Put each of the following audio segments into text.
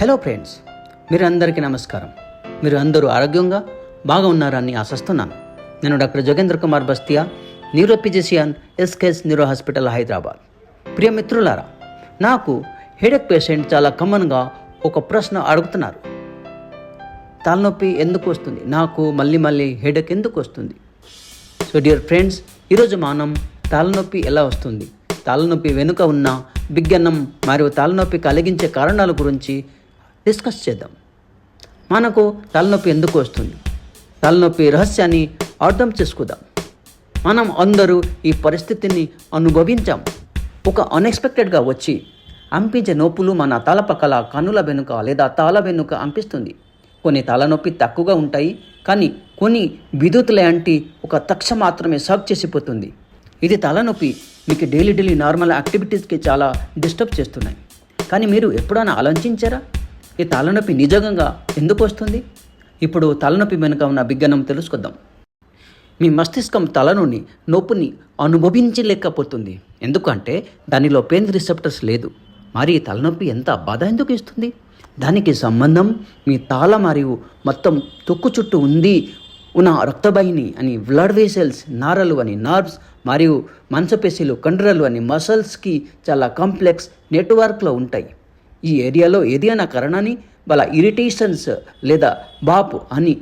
Hello friends మీరు అందరికీ నమస్కారం. మీరు అందరూ ఆరోగ్యంగా బాగా ఉన్నారని ఆశిస్తున్నాను. నేను doctor Jogendra Kumar Bastia neurophysician SKS neuro hospital Hyderabad. ప్రియ మిత్రులారా నాకు హెడేక్ పేషెంట్ చాలా కామన్గా ఒక ప్రశ్న అడుగుతున్నారు. తలనొప్పి ఎందుకు వస్తుంది? నాకు మళ్ళీ మళ్ళీ హెడేక్ ఎందుకు వస్తుంది? సో డియర్ ఫ్రెండ్స్ ఈరోజు మనం తలనొప్పి ఎలా వస్తుంది? తలనొప్పి వెనుక ఉన్న విజ్ఞానం మరియు తలనొప్పి కలిగించే కారణాల గురించి డిస్కస్ చేద్దాం. మనకు తలనొప్పి ఎందుకు వస్తుంది? తలనొప్పి రహస్యాన్ని అర్థం చేసుకుందాం. మనం అందరూ ఈ పరిస్థితిని అనుభవించాం. ఒక అన్ఎక్స్పెక్టెడ్గా వచ్చి అంపించే నొప్పులు మన తల పక్కల కన్నుల వెనుక లేదా తల వెనుక అంపిస్తుంది. కొన్ని తలనొప్పి తక్కువగా ఉంటాయి కానీ కొన్ని విద్యుత్ లాంటి ఒక తక్ష మాత్రమే సర్వ్ చేసిపోతుంది. ఇది తలనొప్పి మీకు డైలీ డైలీ నార్మల్ యాక్టివిటీస్కి చాలా డిస్టర్బ్ చేస్తున్నాయి. కానీ మీరు ఎప్పుడైనా ఆలోచించారా? ఈ తలనొప్పి నిజంగా ఎందుకు వస్తుంది? ఇప్పుడు తలనొప్పి వెనుక ఉన్న విజ్ఞానం తెలుసుకుందాం మీ మస్తిష్కం తలనుని నొప్పిని అనుభవించలేకపోతుంది. ఎందుకంటే దానిలో పెయిన్ రిసెప్టర్స్ లేదు. మరి తలనొప్పి ఎంత బాధ ఎందుకు ఇస్తుంది? దానికి సంబంధం మీ తాళ మరియు మొత్తం తొక్కు చుట్టూ ఉంది ఉన్న రక్తవాహిని అని బ్లడ్ వెసల్స్ నారలు అని నర్వ్స్ మరియు మంచపేశీలు కండరాలు అని మసల్స్కి చాలా కాంప్లెక్స్ నెట్వర్క్లో ఉంటాయి. ఈ ఏరియాలో ఏదైనా కారణాన్ని వాళ్ళ ఇరిటేషన్స్ లేదా బాపు అని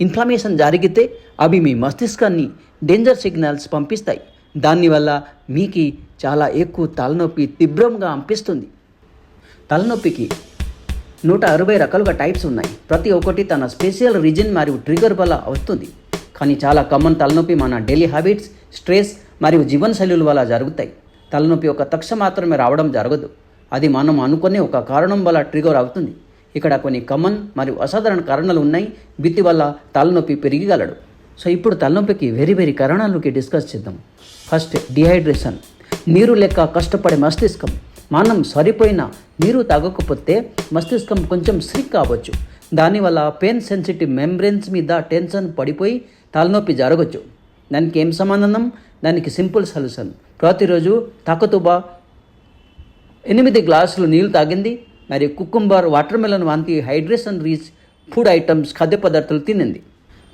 ఇన్ఫ్లమేషన్ జరిగితే అవి మీ మస్తిష్కాన్ని డేంజర్ సిగ్నల్స్ పంపిస్తాయి. దానివల్ల మీకు చాలా ఎక్కువ తలనొప్పి తీవ్రంగా అనిపిస్తుంది. తలనొప్పికి నూట అరవై రకాలుగా టైప్స్ ఉన్నాయి. ప్రతి ఒక్కటి తన స్పెషల్ రీజన్ మరియు ట్రిగర్ వల్ల వస్తుంది. కానీ చాలా కామన్ తలనొప్పి మన డైలీ హ్యాబిట్స్ స్ట్రెస్ మరియు జీవనశైలుల వల్ల జరుగుతాయి. తలనొప్పి ఒక తక్ష మాత్రమే రావడం జరగదు. అది మనం అనుకునే ఒక కారణం వల్ల ట్రిగర్ అవుతుంది. ఇక్కడ కొన్ని కమన్ మరియు అసాధారణ కారణాలు ఉన్నాయి. బిత్తి వల్ల తలనొప్పి పెరిగిగలడు. సో ఇప్పుడు తలనొప్పికి వెరీ వెరీ కారణాలకి డిస్కస్ చేద్దాం. ఫస్ట్ డిహైడ్రేషన్ నీరు లెక్క కష్టపడే మస్తిష్కం. మనం సరిపోయిన నీరు తాగకపోతే మస్తిష్కం కొంచెం స్ట్రిక్ కావచ్చు దానివల్ల పెయిన్ సెన్సిటివ్ మెంబ్రెన్స్ మీద టెన్షన్ పడిపోయి తలనొప్పి జరగచ్చు. దానికి ఏం సమాధానం? దానికి సింపుల్ సొల్యూషన్ ప్రతిరోజు తకతుబా ఎనిమిది గ్లాసులు నీళ్ళు తాగింది. మరియు కుకుంబర్ వాటర్ మెలన్ వంటి హైడ్రేషన్ రీచ్ ఫుడ్ ఐటమ్స్ ఖాద్య పదార్థాలు తినింది.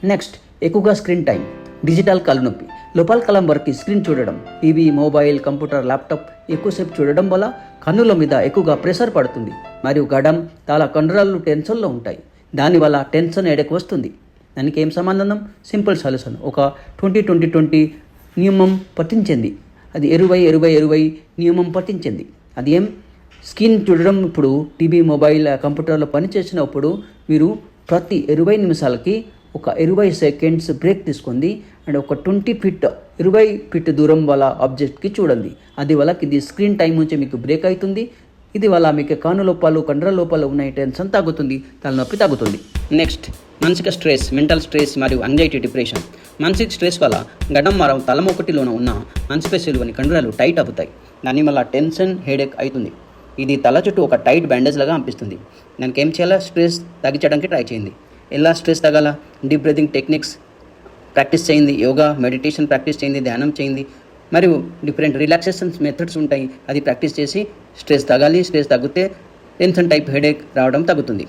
నెక్స్ట్ ఎక్కువగా స్క్రీన్ టైం డిజిటల్ కళ్ళనొప్పి లోపల కలం వరకు స్క్రీన్ చూడడం. టీవీ మొబైల్ కంప్యూటర్ ల్యాప్టాప్ ఎక్కువసేపు చూడడం వల్ల కన్నుల మీద ఎక్కువగా ప్రెషర్ పడుతుంది. మరియు గడం చాలా కండరాలు టెన్షన్లో ఉంటాయి. దానివల్ల టెన్షన్ ఎడకు వస్తుంది. దానికి ఏం సంబంధం? Simple solution. ఒక ట్వంటీ ట్వంటీ ట్వంటీ నియమం పట్టించింది అది ఇరవై ఇరవై ఇరవై నియమం పట్టించింది అది? ఏం స్క్రీన్ చూడడం ఇప్పుడు టీవీ మొబైల్ కంప్యూటర్లో పనిచేసినప్పుడు మీరు ప్రతి ఇరవై నిమిషాలకి ఒక ఇరవై సెకండ్స్ బ్రేక్ తీసుకుంది అండ్ ఒక ట్వంటీ ఫిట్ ఇరవై ఫిట్ దూరం వల్ల ఆబ్జెక్ట్కి చూడండి. అది వల్ల ఇది స్క్రీన్ టైం నుంచి మీకు బ్రేక్ అవుతుంది. ఇది వల్ల మీకు కాను లోపాలు కండ్ర లోపాలు ఉన్న టెన్షన్ తగ్గుతుంది తలనొప్పి తగ్గుతుంది. నెక్స్ట్ మానసిక స్ట్రెస్ మెంటల్ స్ట్రెస్ మరియు అంగ్జైటీ డిప్రెషన్. మానసిక స్ట్రెస్ వల్ల గడం మరం తలమొకటిలోన ఉన్న మాంసపేశీలు కండరాలు టైట్ అవుతాయి. దానివల్ల టెన్షన్ హెడేక్ అవుతుంది ఇది తల చుట్టూ ఒక టైట్ బ్యాండేజ్ లాగా అనిపిస్తుంది. దానికి ఏం చేయాలా? స్ట్రెస్ తగ్గించడానికి ట్రై చేయండి. ఎలా స్ట్రెస్ తగ్గాల? డీప్ బ్రీతింగ్ టెక్నిక్స్ ప్రాక్టీస్ చేయండి. యోగా మెడిటేషన్ ప్రాక్టీస్ చేయండి. ధ్యానం చేయండి. మరియు డిఫరెంట్ రిలాక్సేషన్స్ మెథడ్స్ ఉంటాయి. అది ప్రాక్టీస్ చేసి స్ట్రెస్ తగ్గాలి. స్ట్రెస్ తగ్గితే టెన్షన్ టైప్ హెడేక్ రావడం తగ్గుతుంది.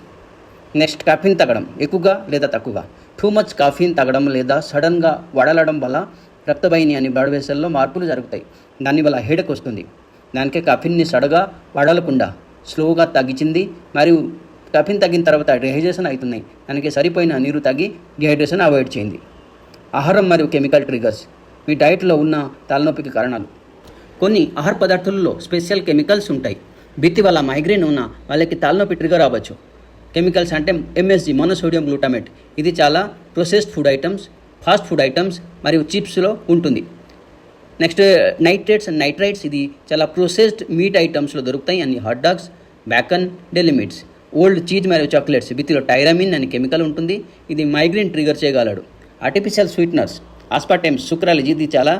నెక్స్ట్ కాఫీన్ తగ్గడం. ఎక్కువగా లేదా తక్కువగా? టూ మచ్ కాఫీన్ తగ్గడం లేదా సడన్గా వడలడం వల్ల రక్తవాహిని అని బ్లడ్ వెసల్లో మార్పులు జరుగుతాయి. దానివల్ల హెడేక్ వస్తుంది. దానికే కఫిన్ని సడగా వడలకుండా స్లోగా తగ్గించింది మరియు కఫిన్ తగ్గిన తర్వాత డిహైడ్రేషన్ అవుతున్నాయి. దానికి సరిపోయిన నీరు తగ్గి డిహైడ్రేషన్ అవాయిడ్ చేయండి. ఆహారం మరియు కెమికల్ ట్రిగర్స్. మీ డైట్లో ఉన్న తలనొప్పికి కారణాలు. కొన్ని ఆహార పదార్థాలలో స్పెషల్ కెమికల్స్ ఉంటాయి. బిత్తి వల్ల మైగ్రేన్ ఉన్న వాళ్ళకి తలనొప్పి ట్రిగర్ అవ్వచ్చు. కెమికల్స్ అంటే ఎంఎస్జి మోనోసోడియం గ్లూటామేట్. ఇది చాలా processed food items. Fast food items మరియు చిప్స్లో ఉంటుంది. Next nitrates and nitrites. ఇది చాలా ప్రొసెస్డ్ మీట్ ఐటమ్స్లో దొరుకుతాయి. అన్ని hot dogs bacon deli meats old cheese మరియు చాక్లెట్స్. వీటిలో టైరమిన్ అనే కెమికల్ ఉంటుంది. ఇది మైగ్రేన్ ట్రిగర్ చేయగలడు. ఆర్టిఫిషియల్ స్వీట్నర్స్ ఆస్పాటైమ్ సుక్రాలజీ ఇది చాలా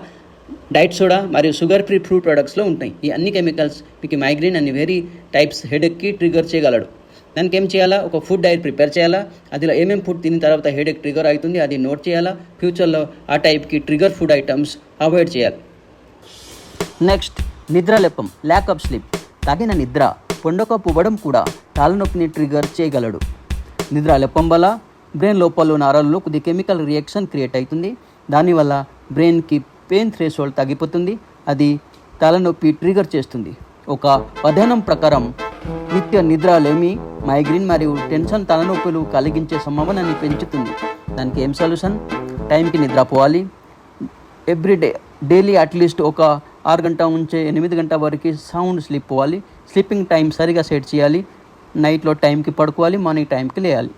డైట్ సోడా మరియు షుగర్ ఫ్రీ ఫ్రూట్ ప్రొడక్ట్స్లో ఉంటాయి. ఈ అన్ని కెమికల్స్ మీకు మైగ్రేన్ అన్ని వెరీ టైప్స్ హెడెక్కి ట్రిగర్ చేయగలడు. దానికి ఏం చేయాలా? ఒక ఫుడ్ డైట్ ప్రిపేర్ చేయాలా? అదిలో ఏమేమి ఫుడ్ తిన్న తర్వాత హెడేక్ ట్రిగర్ అవుతుంది అది నోట్ చేయాలా? ఫ్యూచర్లో ఆ టైప్కి ట్రిగర్ ఫుడ్ ఐటమ్స్ అవాయిడ్ చేయాలి. నెక్స్ట్ నిద్రలేపం ల్యాక్ ఆఫ్ స్లీప్ తగిన నిద్ర పొండకప్పు కూడా తలనొప్పిని ట్రిగర్ చేయగలడు. నిద్రలేపం వల్ల బ్రెయిన్ లోపల నరాల్లో కొద్ది కెమికల్ రియాక్షన్ క్రియేట్ అవుతుంది. దానివల్ల బ్రెయిన్కి పెయిన్ థ్రెషోల్డ్ తగ్గిపోతుంది. అది తలనొప్పి ట్రిగర్ చేస్తుంది. ఒక అధ్యయనం ప్రకారం నిత్య నిద్ర లేమి మైగ్రేన్ మరియు టెన్షన్ తలనొప్పులు కలిగించే సంభావనని పెంచుతుంది. దానికి ఏం సొల్యూషన్? టైంకి నిద్రపోవాలి. ఎవ్రీడే డైలీ అట్లీస్ట్ ఒక ఆరు గంట ఉంచే ఎనిమిది గంట వరకు సౌండ్ స్లీప్ పోవాలి. స్లీపింగ్ టైం సరిగా సెట్ చేయాలి. నైట్లో టైంకి పడుకోవాలి మార్నింగ్ టైంకి లేయాలి.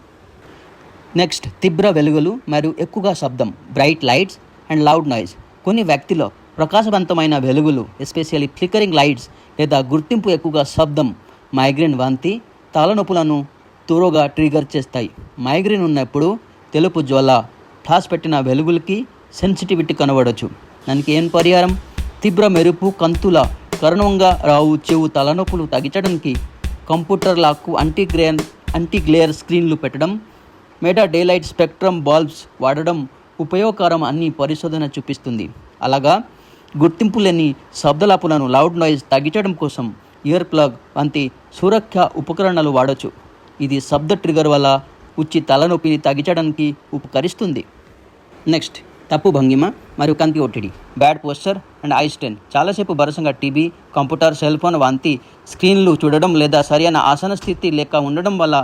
నెక్స్ట్ తీవ్ర వెలుగులు మరియు ఎక్కువగా శబ్దం bright lights and loud noise. కొన్ని వ్యక్తిలో ప్రకాశవంతమైన వెలుగులు ఎస్పెషల్లీ ఫ్లికరింగ్ లైట్స్ లేదా గుర్తింపు ఎక్కువగా శబ్దం మైగ్రేన్ వాంతి తలనొప్పులను త్వరగా ట్రిగర్ చేస్తాయి. మైగ్రేన్ ఉన్నప్పుడు తెలుపు జ్వల ఠాస్ పెట్టిన వెలుగులకి సెన్సిటివిటీ కనబడవచ్చు దానికి ఏం పరిహారం? తీవ్ర మెరుపు కంతుల కరుణంగా రావు చెవు తలనొప్పులు తగ్గించడానికి కంప్యూటర్ లాక్కు అంటీగ్రేన్ అంటీగ్లేయర్ గ్లేయర్ స్క్రీన్లు పెట్టడం మెటా డేలైట్ స్పెక్ట్రమ్ బల్బ్స్ వాడడం ఉపయోగకరం అని పరిశోధన చూపిస్తుంది. అలాగా గుర్తింపు లేని శబ్దలాపులను లౌడ్ నాయిస్ తగ్గించడం కోసం ఇయర్ ప్లగ్ వంటి సురక్ష ఉపకరణాలు వాడచ్చు. ఇది శబ్ద ట్రిగర్ వల్ల ఉచ్చి తలనొప్పిని తగ్గించడానికి ఉపకరిస్తుంది. నెక్స్ట్ తప్పు భంగిమ మరియు కంటి ఒత్తిడి. Bad posture and eye strain చాలాసేపు భరసంగా టీవీ కంప్యూటర్ సెల్ ఫోన్ వంటి స్క్రీన్లు చూడడం లేదా సరైన ఆసన స్థితి లేక ఉండడం వల్ల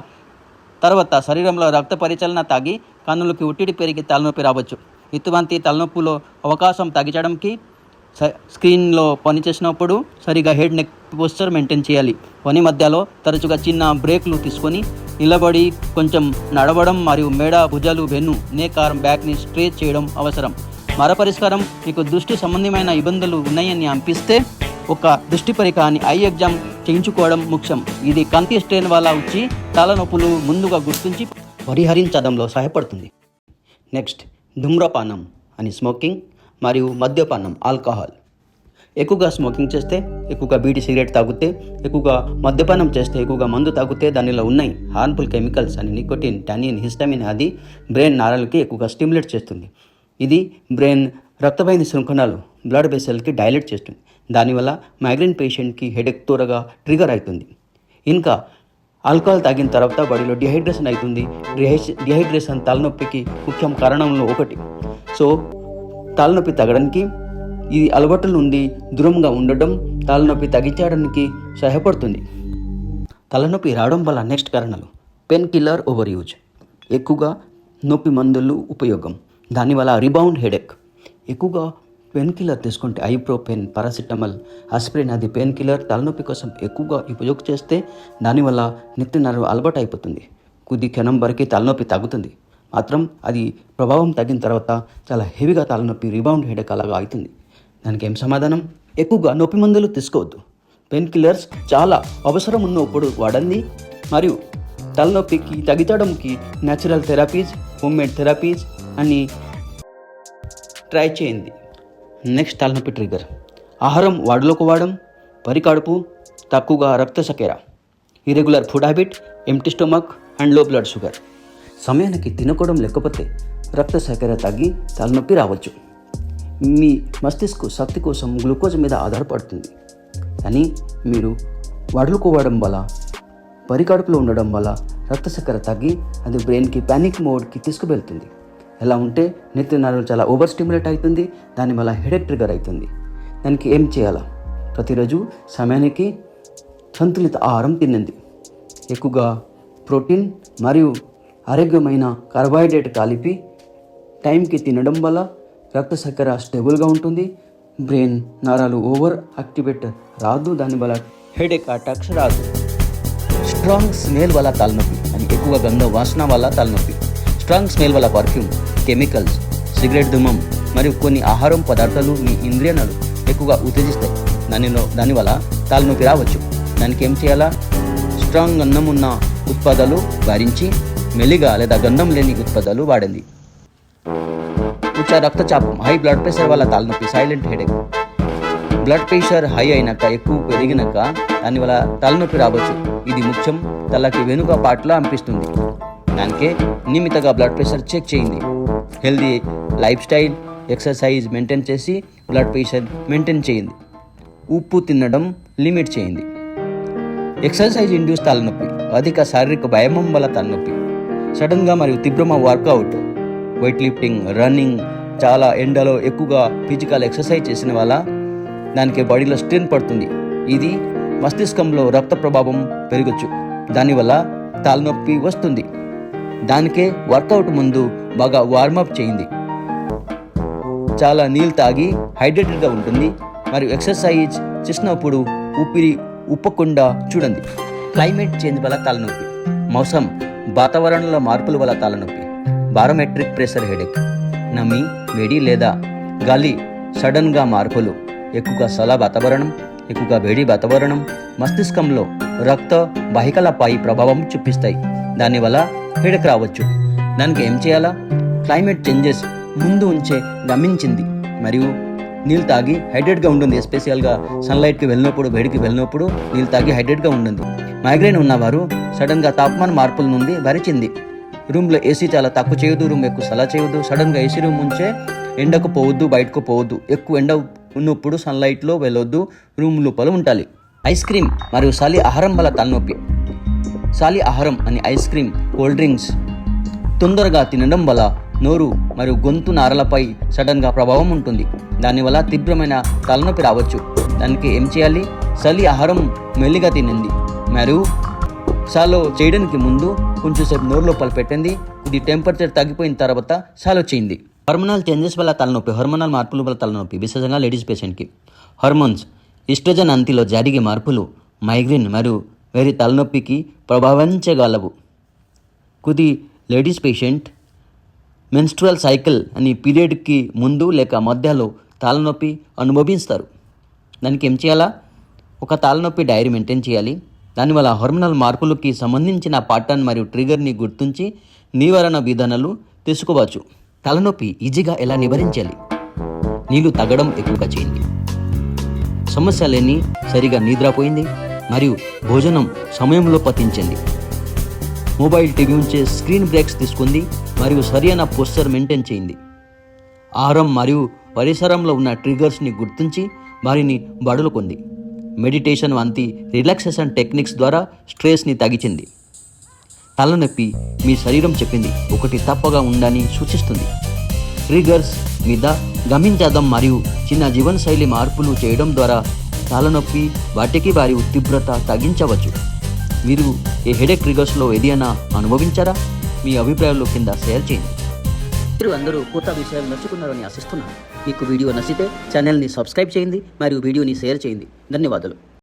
తర్వాత శరీరంలో రక్త పరిచలన తాగి కన్నులకి ఒత్తిడి పెరిగి తలనొప్పి రావచ్చు. ఇటువంటి తలనొప్పులో అవకాశం తగ్గించడానికి స్క్రీన్లో పని చేసినప్పుడు సరిగా హెడ్ నెక్ పోస్చర్ మెయింటైన్ చేయాలి. పని మధ్యలో తరచుగా చిన్న బ్రేక్లు తీసుకొని నిలబడి కొంచెం నడవడం మరియు మెడ భుజాలు వెన్ను నేక్ ఆర్మ్ బ్యాక్ని స్ట్రేచ్ చేయడం అవసరం. మరో పరిష్కారం మీకు దృష్టి సంబంధమైన ఇబ్బందులు ఉన్నాయని అనిపిస్తే ఒక దృష్టి పరికాన్ని ఐ ఎగ్జామ్ చేయించుకోవడం ముఖ్యం. ఇది కంతి స్ట్రెయిన్ వల్ల వచ్చి తలనొప్పులు ముందుగా గుర్తించి పరిహరించడంలో సహాయపడుతుంది. నెక్స్ట్ ధూమ్రపానం అని స్మోకింగ్ మరియు మద్యపానం ఆల్కహాల్. ఎక్కువగా స్మోకింగ్ చేస్తే ఎక్కువగా బీడి సిగరెట్ తాగితే ఎక్కువగా మద్యపానం చేస్తే ఎక్కువగా మందు తాగితే దానిలో ఉన్నాయి హార్మ్ఫుల్ కెమికల్స్ అని నికోటిన్ టానిన్ హిస్టమిన్ అది బ్రెయిన్ నారాలకి ఎక్కువగా స్టిమ్యులేట్ చేస్తుంది. ఇది బ్రెయిన్ రక్తవాహిని శృంఖణాలు బ్లడ్ వెసల్కి డైలెట్ చేస్తుంది. దానివల్ల మైగ్రేన్ పేషెంట్కి హెడేక్ త్వరగా ట్రిగర్ అవుతుంది. ఇంకా ఆల్కహాల్ తాగిన తర్వాత బాడీలో డిహైడ్రేషన్ అవుతుంది. డిహై- డిహైడ్రేషన్ తలనొప్పికి ముఖ్యం కారణంలో ఒకటి. సో తలనొప్పి తగ్గడానికి ఇది అలవాట్ల నుండి దూరంగా ఉండడం తలనొప్పి తగ్గించడానికి సహాయపడుతుంది. తలనొప్పి రావడం వల్ల నెక్స్ట్ కారణాలు. పెన్ కిల్లర్ ఓవర్ యూజ్ ఎక్కువగా నొప్పి మందులు ఉపయోగం. దానివల్ల రిబౌండ్ హెడేక్. ఎక్కువగా పెయిన్ కిల్లర్ తీసుకుంటే ఐప్రోపెన్ పారాసిటమల్ ఆస్పిరిన్ అది పెయిన్ కిల్లర్ తలనొప్పి కోసం ఎక్కువగా ఉపయోగం చేస్తే దానివల్ల నిత్య నరవ అలవాటు అయిపోతుంది కొద్ది క్షణం వరకు తలనొప్పి తగ్గుతుంది. మాత్రం అది ప్రభావం తగ్గిన తర్వాత చాలా హెవీగా తలనొప్పి రిబౌండ్ హెడేక్ అలాగా అవుతుంది. దానికి ఏం సమాధానం? ఎక్కువగా నొప్పి మందులు తీసుకోవద్దు. పెయిన్ కిల్లర్స్ చాలా అవసరం ఉన్నప్పుడు వాడండి. మరియు తలనొప్పికి తగ్గించడంకి న్యాచురల్ థెరపీస్ హోమ్మేడ్ థెరపీస్ అని ట్రై చేయండి. నెక్స్ట్ తలనొప్పి ట్రిగర్ ఆహారం వాడులోకి వాడడం పరికడుపు తక్కువగా రక్త సకేర irregular food habit empty stomach అండ్లో blood sugar సమయానికి తినకోవడం లేకపోతే రక్త చక్కెర తగ్గి తలనొప్పి రావచ్చు. మీ మస్తిష్కు శక్తి కోసం గ్లూకోజ్ మీద ఆధారపడుతుంది. కానీ మీరు వడులుకోవడం వల్ల పరికడుపులో ఉండడం వల్ల రక్త చక్కెర తగ్గి అది బ్రెయిన్కి ప్యానిక్ మోడ్కి తీసుకువెళ్తుంది. ఎలా ఉంటే నిత్య నరాలు చాలా ఓవర్ స్టిమ్యులేట్ అవుతుంది దానివల్ల హెడేక్ ట్రిగర్ అవుతుంది. దానికి ఏం చేయాలా? ప్రతిరోజు సమయానికి సంతులిత ఆహారం తినండి. ఎక్కువగా ప్రోటీన్ మరియు ఆరోగ్యమైన కార్బోహైడ్రేట్ కలిపి టైంకి తినడం వల్ల రక్త చక్కెర స్టేబుల్గా ఉంటుంది. బ్రెయిన్ నరాలు ఓవర్ యాక్టివేట్ రాదు. దానివల్ల హెడేక్ అటాక్స్ రాదు. స్ట్రాంగ్ స్మెల్ వల్ల తలనొప్పి అని ఎక్కువ గంధ వాసన వల్ల తలనొప్పి. స్ట్రాంగ్ స్మెల్ వల్ల పర్ఫ్యూమ్ కెమికల్స్ సిగరెట్ దుమ్మం మరియు కొన్ని ఆహారం పదార్థాలు మీ ఇంద్రియాలను ఎక్కువగా ఉత్తేజిస్తాయి. దానిలో దానివల్ల తలనొప్పి రావచ్చు. దానికి ఏం చేయాలా? స్ట్రాంగ్ అన్నం ఉన్న ఉత్పాదాలు భరించి మెల్లిగా లేదా గంధం లేని ఉత్పత్తులు వాడండి. ఉచ్చ రక్తచాపం హై బ్లడ్ ప్రెషర్ వల్ల తలనొప్పి silent headache blood pressure high అయినాక ఎక్కువ పెరిగినాక దానివల్ల తలనొప్పి రావచ్చు. ఇది ముఖ్యం తలకి వెనుక పాటలో అనిపిస్తుంది. దానికే నియమితంగా బ్లడ్ ప్రెషర్ చెక్ చేయండి. Healthy life style exercise maintain చేసి బ్లడ్ ప్రెషర్ మెయింటైన్ చేయండి. ఉప్పు తినడం లిమిట్ చేయండి. ఎక్సర్సైజ్ ఇండ్యూస్ తలనొప్పి అధిక శారీరక వ్యాయామం వల్ల తలనొప్పి. సడన్గా మరియు తీవ్రమ వర్కౌట్ వెయిట్ లిఫ్టింగ్ రన్నింగ్ చాలా ఎండలో ఎక్కువగా ఫిజికల్ ఎక్సర్సైజ్ చేసిన వల్ల దానికి బాడీలో స్ట్రెయిన్ పడుతుంది. ఇది మస్తిష్కంలో రక్త ప్రభావం పెరగచ్చు. దానివల్ల తలనొప్పి వస్తుంది. దానికే వర్కౌట్ ముందు బాగా వార్మప్ చేయింది చాలా నీళ్ళు తాగి హైడ్రేటెడ్గా ఉంటుంది. మరియు ఎక్సర్సైజ్ చేసినప్పుడు ఊపిరి ఉప్పకుండా చూడండి. క్లైమేట్ చేంజ్ వల్ల తలనొప్పి. మౌసం. వాతావరణంలో మార్పుల వల్ల తలనొప్పి బారోమెట్రిక్ ప్రెషర్ హెడేక్ నమి వేడి లేదా గాలి సడన్గా మార్పులు ఎక్కువగా సల వాతావరణం ఎక్కువగా వేడి వాతావరణం మస్తిష్కంలో రక్త వాహికలపై ప్రభావం చూపిస్తాయి. దానివల్ల హెడేక్ రావచ్చు. దానికి ఏం చేయాలా? క్లైమేట్ చేంజెస్ ముందు ఉంచే గమనించింది. మరియు నీళ్ళు తాగి హైడ్రేట్గా ఉంటుంది ఎస్పెషల్గా సన్లైట్కి వెళ్ళినప్పుడు వేడికి వెళ్ళినప్పుడు నీళ్ళు తాగి హైడ్రేట్గా ఉంటుంది మైగ్రేన్ ఉన్నవారు సడన్గా తాపమాన మార్పుల నుండి భరిచింది. రూమ్లో ఏసీ చాలా తక్కువ చేయొద్దు రూమ్ ఎక్కువ సలా చేయొద్దు. సడన్గా ఏసీ రూమ్ ఉంచే ఎండకు పోవద్దు బయటకు పోవద్దు. ఎక్కువ ఎండ ఉన్నప్పుడు సన్లైట్లో వెళ్ళొద్దు రూమ్ లోపల ఉండాలి. ఐస్ క్రీమ్ మరియు సాలి ఆహారం వల్ల తలనొప్పి. సాలి ఆహారం అని ఐస్ క్రీమ్ కోల్డ్ డ్రింక్స్ తొందరగా తినడం వల్ల నోరు మరియు గొంతు నారలపై సడన్గా ప్రభావం ఉంటుంది. దానివల్ల తీవ్రమైన తలనొప్పి రావచ్చు. దానికి ఏం చేయాలి? చలి ఆహారం మెల్లిగా తినండి. మరియు సాలో చేయడానికి ముందు కొంచెంసేపు నోరు లోపల పెట్టండి. ఇది టెంపరేచర్ తగ్గిపోయిన తర్వాత సాలో చేయండి. హార్మోనల్ చేంజెస్ వల్ల తలనొప్పి హార్మోనల్ మార్పుల వల్ల తలనొప్పి విశేషంగా లేడీస్ పేషెంట్కి. హార్మోన్స్ ఇస్ట్రోజన్ అంతిలో జరిగే మార్పులు మైగ్రేన్ మరియు వేరే తలనొప్పికి ప్రభావించగలవు. కొద్ది లేడీస్ పేషెంట్ మెన్స్ట్రువల్ సైకిల్ అని పీరియడ్కి ముందు లేక మధ్యలో తలనొప్పి అనుభవిస్తారు. దానికి ఏం చేయాలా? ఒక తలనొప్పి డైరీ మెయింటైన్ చేయాలి. దానివల్ల హార్మోనల్ మార్పులకి సంబంధించిన పాటర్న్ మరియు ట్రిగర్ని గుర్తించి నివారణ విధానాలు తీసుకోవచ్చు. తలనొప్పి ఈజీగా ఎలా నివారించాలి? నీళ్ళు తగ్గడం ఎక్కువగా చేయండి. సమస్య లేని సరిగా నిద్రపోయింది మరియు భోజనం సమయంలో పతించండి మొబైల్ టీవీ ఉంచే స్క్రీన్ బ్రేక్స్ తీసుకుంది. మరియు సరైన పోస్చర్ మెయింటైన్ చేయింది. ఆహారం మరియు పరిసరంలో ఉన్న ట్రిగర్స్ని గుర్తించి వారిని బడులుకుంది మెడిటేషన్ వంటి రిలాక్సేషన్ టెక్నిక్స్ ద్వారా స్ట్రెస్ని తగ్గించింది. తలనొప్పి మీ శరీరం చెప్పింది ఒకటి తప్పగా ఉండని సూచిస్తుంది. ట్రిగర్స్ మీద గమనించడం మరియు చిన్న జీవనశైలి మార్పులు చేయడం ద్వారా తలనొప్పి వాటికి వారి తీవ్రత తగ్గించవచ్చు. మీరు ఈ హెడేక్ ట్రిగర్స్లో ఏదైనా అనుభవించారా? మీ అభిప్రాయాలు కింద షేర్ చేయండి. మీరు అందరూ కొత్త విషయాలు నచ్చుకున్నారని ఆశిస్తున్నాను. మీకు వీడియో నచ్చితే ఛానల్ని సబ్స్క్రైబ్ చేయండి మరియు వీడియోని షేర్ చేయండి. ధన్యవాదాలు.